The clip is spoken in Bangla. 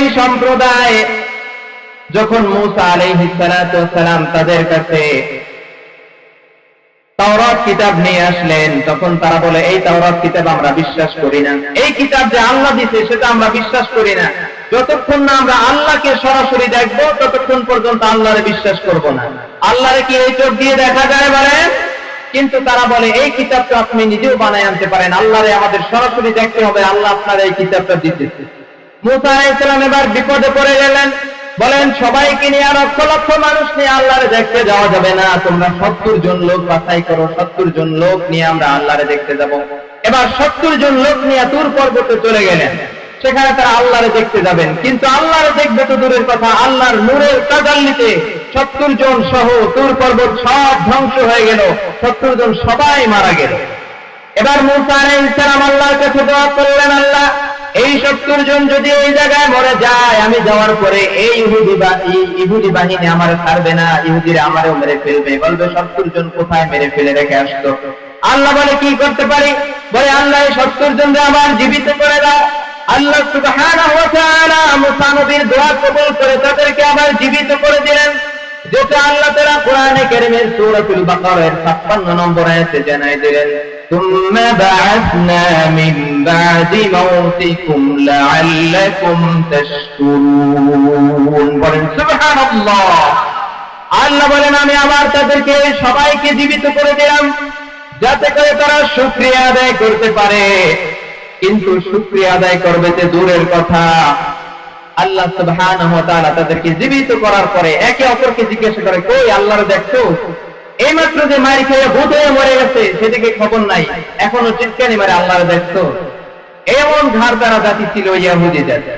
ইহুদি সম্প্রদায়, যখন মুসা আলাইহিস সালাম তাদের কাছে তাওরাত কিতাব নিয়ে আসলেন, তখন তারা বলে, এই তাওরাত কিতাব আমরা বিশ্বাস করি না। এই কিতাব যে আল্লাহ দিছে, সেটা আমরা বিশ্বাস করি না। যতক্ষণ না আমরা আল্লাহকে সরাসরি দেখব, ততক্ষণ পর্যন্ত আল্লাহরে বিশ্বাস করব না। আল্লাহরে কি এই চোখ দিয়ে দেখা যায় বলেন কিন্তু তারা বলে, এই কিতাবটা আপনি নিজেও বানায় আনতে পারেন। আল্লাহরে আমাদের সরাসরি দেখতে হবে, আল্লাহ আপনার এই কিতাবটা দিতেছে। মুসা আলাইহিসসালাম এবার বিপদে পড়ে গেলেন। বলেন, সবাইকে নিয়ে লক্ষ লক্ষ মানুষ নিয়ে আল্লাহরে দেখতে যাওয়া যাবে না। তোমরা সত্তর জন লোক বাছাই করো, সত্তর জন লোক নিয়ে আমরা আল্লাহরে দেখতে যাব। এবার সত্তর জন লোক নিয়ে তুর পর্বতে চলে গেলেন। সেখানে তারা আল্লাহরে দেখতে যাবেন। কিন্তু আল্লাহরে দেখবে তো দূরের কথা। আল্লাহর নূরের তাজাল্লিতে সত্তর জন সহ তুর পর্বত সব ধ্বংস হয়ে গেল। সত্তর জন সবাই মারা গেল। এবার মুসা আলাইহিস সালাম আল্লাহর কাছে দোয়া করলেন, আল্লাহ এই সত্তর জন যদি এই জায়গায় মরে যায়, আমি যাওয়ার পরে এই ইহুদি ইহুদি বাহিনী আমার ছাড়বে না, ইহুদিরা আমারও মেরে ফেলবে। বলবে, সত্তর জন কোথায় মেরে ফেলে রেখে আসতো আল্লাহ বলে, কি করতে পারি? বলে, আল্লাহ সত্তর জনকে আবার জীবিত করে দাও। আল্লাহ সুবহানাহু ওয়া তাআলা মুসা নবীর দোয়া কবুল করে তাদেরকে আবার জীবিত করে দিলেন। যেটা আল্লাহ তাআলা কোরআনে কারীমের সূরাতুল বাকারার 56 নম্বর আয়াতে জানাই দিলেন। ثم بعثنا من بعد موتكم لعلكم تشكرون বলেন সুবহানাল্লাহ আল্লাহ বলেন আমি আবার তাদেরকে সবাইকে জীবিত করে দিলাম যাতে করে তারা শুকরিয়া আদায় করতে পারে কিন্তু শুকরিয়া আদায় করবে যে দূরের কথা আল্লাহ সুবহানাহু ওয়া তাআলা তাদেরকে জীবিত করার পরে একে অপরকে জিজ্ঞাসা করে কই আল্লাহর দেখছো এইমাত্র যে মারি খেয়ে ভূত হয়ে মরে গেছে, সেদিকে খবর নাই। এখনও চিৎকানি মারে আল্লাহর দেখছ এমন ঘাড় দ্বারা জাতি ছিল ইয়াহুদি জাতি